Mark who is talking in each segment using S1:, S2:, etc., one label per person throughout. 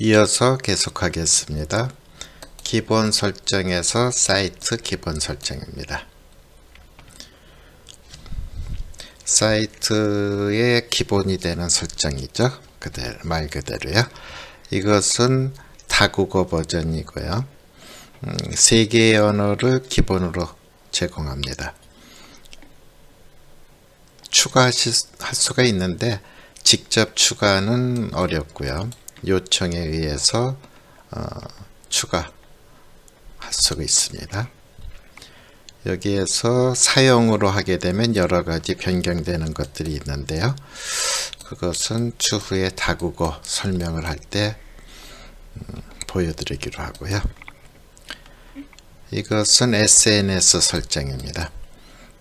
S1: 이어서 계속하겠습니다. 기본 설정에서 사이트 기본 설정입니다. 사이트의 기본이 되는 설정이죠. 그대로, 말 그대로요. 이것은 다국어 버전이고요. 음, 세 개의 언어를 기본으로 제공합니다. 추가할 수가 있는데 직접 추가는 어렵고요. 요청에 의해서 어, 추가할 수가 있습니다. 여기에서 사용으로 하게 되면 여러 가지 변경되는 것들이 있는데요. 그것은 추후에 다국어 설명을 할때 음, 보여드리기로 하고요. 이것은 SNS 설정입니다.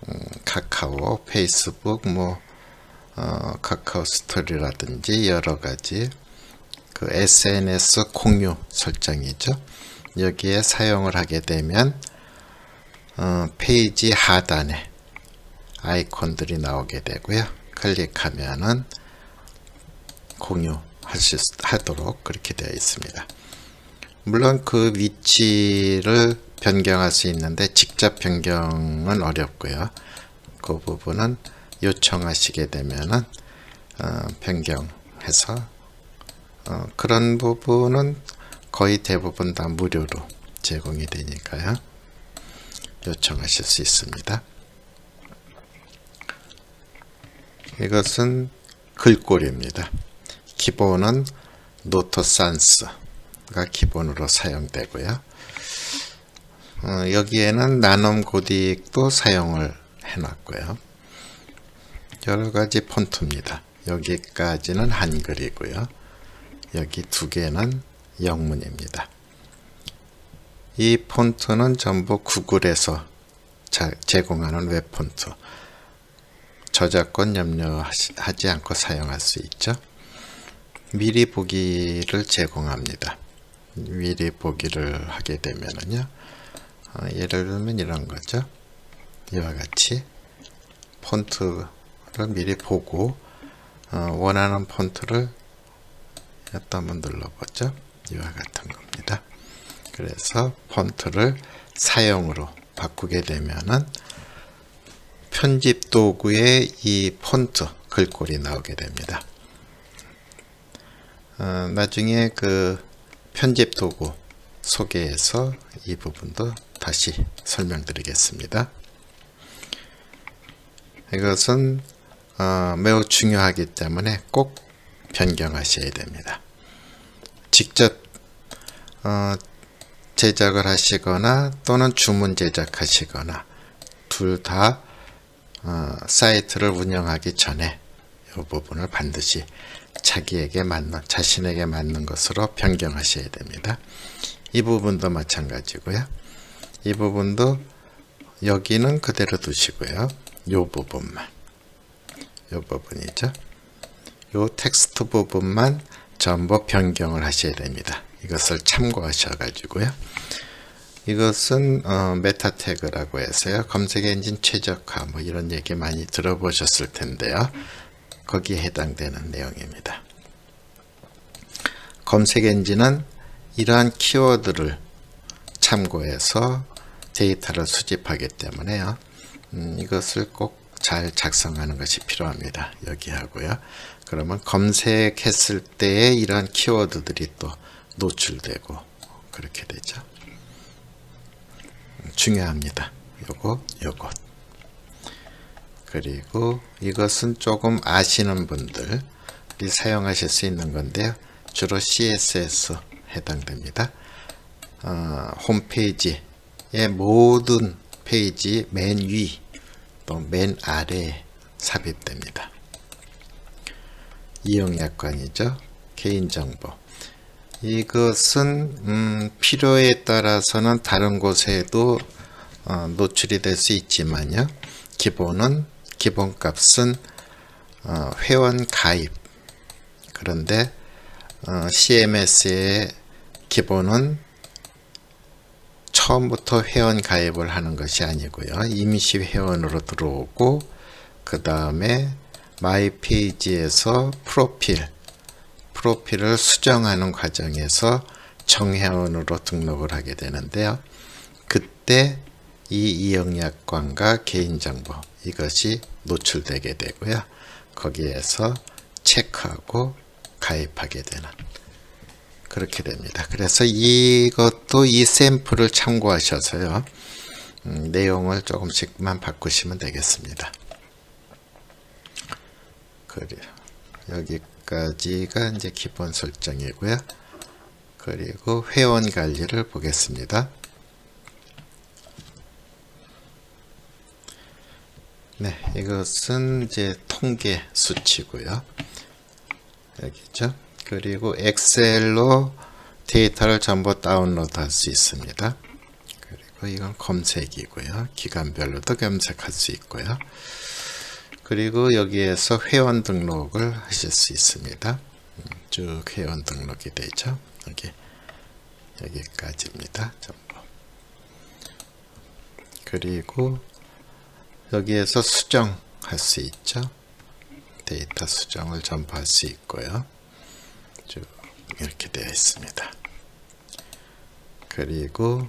S1: 음, 카카오, 페이스북, 뭐 어, 카카오 스토리라든지 여러 가지 그 SNS 공유 설정이죠. 여기에 사용을 하게 되면 어, 페이지 하단에 아이콘들이 나오게 되고요. 클릭하면은 공유하도록 그렇게 되어 있습니다. 물론 그 위치를 변경할 수 있는데 직접 변경은 어렵고요. 그 부분은 요청하시게 되면은 어, 변경해서 어, 그런 부분은 거의 대부분 다 무료로 제공이 되니까요. 요청하실 수 있습니다. 이것은 글꼴입니다. 기본은 노트산스가 기본으로 사용되고요. 어, 여기에는 나눔 고딕도 사용을 해놨고요. 여러 가지 폰트입니다. 여기까지는 한글이고요. 여기 두 개는 영문입니다. 이 폰트는 전부 구글에서 제공하는 웹 폰트. 저작권 염려하지 않고 사용할 수 있죠. 미리 보기를 제공합니다. 미리 보기를 하게 되면은요. 어, 예를 들면 이런 거죠. 이와 같이 폰트를 미리 보고 어, 원하는 폰트를 여기다 한번 눌러보죠. 이와 같은 겁니다. 그래서 폰트를 사용으로 바꾸게 되면은 편집 도구에 이 폰트 글꼴이 나오게 됩니다. 어, 나중에 그 편집 도구 소개에서 이 부분도 다시 설명드리겠습니다. 이것은 어, 매우 중요하기 때문에 꼭 변경하셔야 됩니다. 직접 어, 제작을 하시거나 또는 주문 제작하시거나 둘다 어, 사이트를 운영하기 전에 이 부분을 반드시 자기에게 맞는 자신에게 맞는 것으로 변경하셔야 됩니다. 이 부분도 마찬가지고요. 이 부분도 여기는 그대로 두시고요. 이 부분만 이 부분이죠. 이 텍스트 부분만 전부 변경을 하셔야 됩니다. 이것을 참고하셔 가지고요. 이것은 어, 메타 태그라고 해서요. 검색 엔진 최적화 뭐 이런 얘기 많이 들어보셨을 텐데요. 거기에 해당되는 내용입니다. 검색 엔진은 이러한 키워드를 참고해서 데이터를 수집하기 때문에요. 음, 이것을 꼭 잘 작성하는 것이 필요합니다. 여기 하고요. 그러면 검색했을 때에 이러한 키워드들이 또 노출되고 그렇게 되죠. 중요합니다. 요거, 요것. 그리고 이것은 조금 아시는 분들이 사용하실 수 있는 건데요. 주로 CSS 해당됩니다. 어, 홈페이지의 모든 페이지 맨 위 또맨 아래에 삽입됩니다. 이용약관이죠. 개인정보. 이것은 음, 필요에 따라서는 다른 곳에도 어, 노출이 될 수 있지만요. 기본은 기본값은 어, 회원 가입 그런데 어, CMS의 기본은 처음부터 회원 가입을 하는 것이 아니고요. 임시 회원으로 들어오고 그 다음에 마이 페이지에서 프로필 프로필을 수정하는 과정에서 정회원으로 등록을 하게 되는데요. 그때 이 이영약관과 개인정보 이것이 노출되게 되고요. 거기에서 체크하고 가입하게 되는 그렇게 됩니다. 그래서 이것도 이 샘플을 참고하셔서요. 음, 내용을 조금씩만 바꾸시면 되겠습니다. 그래요. 여기까지가 이제 기본 설정이고요. 그리고 회원 관리를 보겠습니다. 네, 이것은 이제 통계 수치고요. 여기죠. 그리고 엑셀로 데이터를 전부 다운로드 할 수 있습니다. 그리고 이건 검색이고요. 기간별로도 검색할 수 있고요. 그리고 여기에서 회원 등록을 하실 수 있습니다. 음, 쭉 회원 등록이 되죠. 여기 여기까지입니다. 전부. 그리고 여기에서 수정할 수 있죠. 데이터 수정을 전부 할 수 있고요. 쭉 이렇게 되어 있습니다. 그리고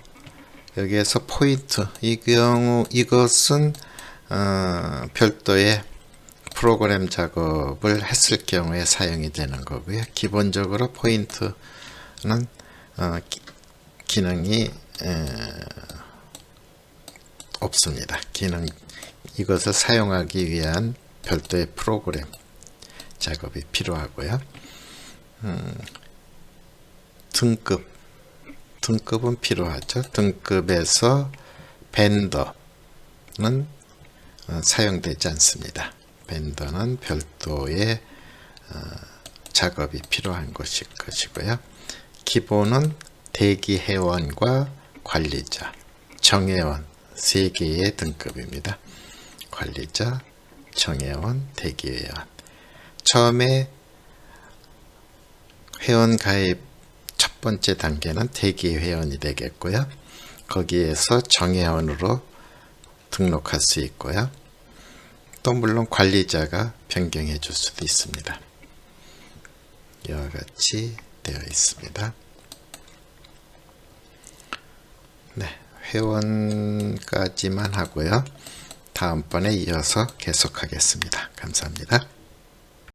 S1: 여기에서 포인트 이 경우 이것은 어, 별도의 프로그램 작업을 했을 경우에 사용이 되는 거고요. 기본적으로 포인트는 어, 기, 기능이 에, 없습니다. 기능 이것을 사용하기 위한 별도의 프로그램 작업이 필요하고요. 음, 등급 등급은 필요하죠. 등급에서 벤더는 어, 사용되지 않습니다. 벤더는 별도의 어, 작업이 필요한 것일 것이고요. 기본은 대기 회원과 관리자, 정회원 세 개의 등급입니다. 관리자, 정회원, 대기회원. 처음에 회원 가입 첫 번째 단계는 대기 회원이 되겠고요. 거기에서 정회원으로 등록할 수 있고요. 또 물론 관리자가 변경해 줄 수도 있습니다. 이와 같이 되어 있습니다. 네, 회원까지만 하고요. 다음번에 이어서 계속하겠습니다. 감사합니다.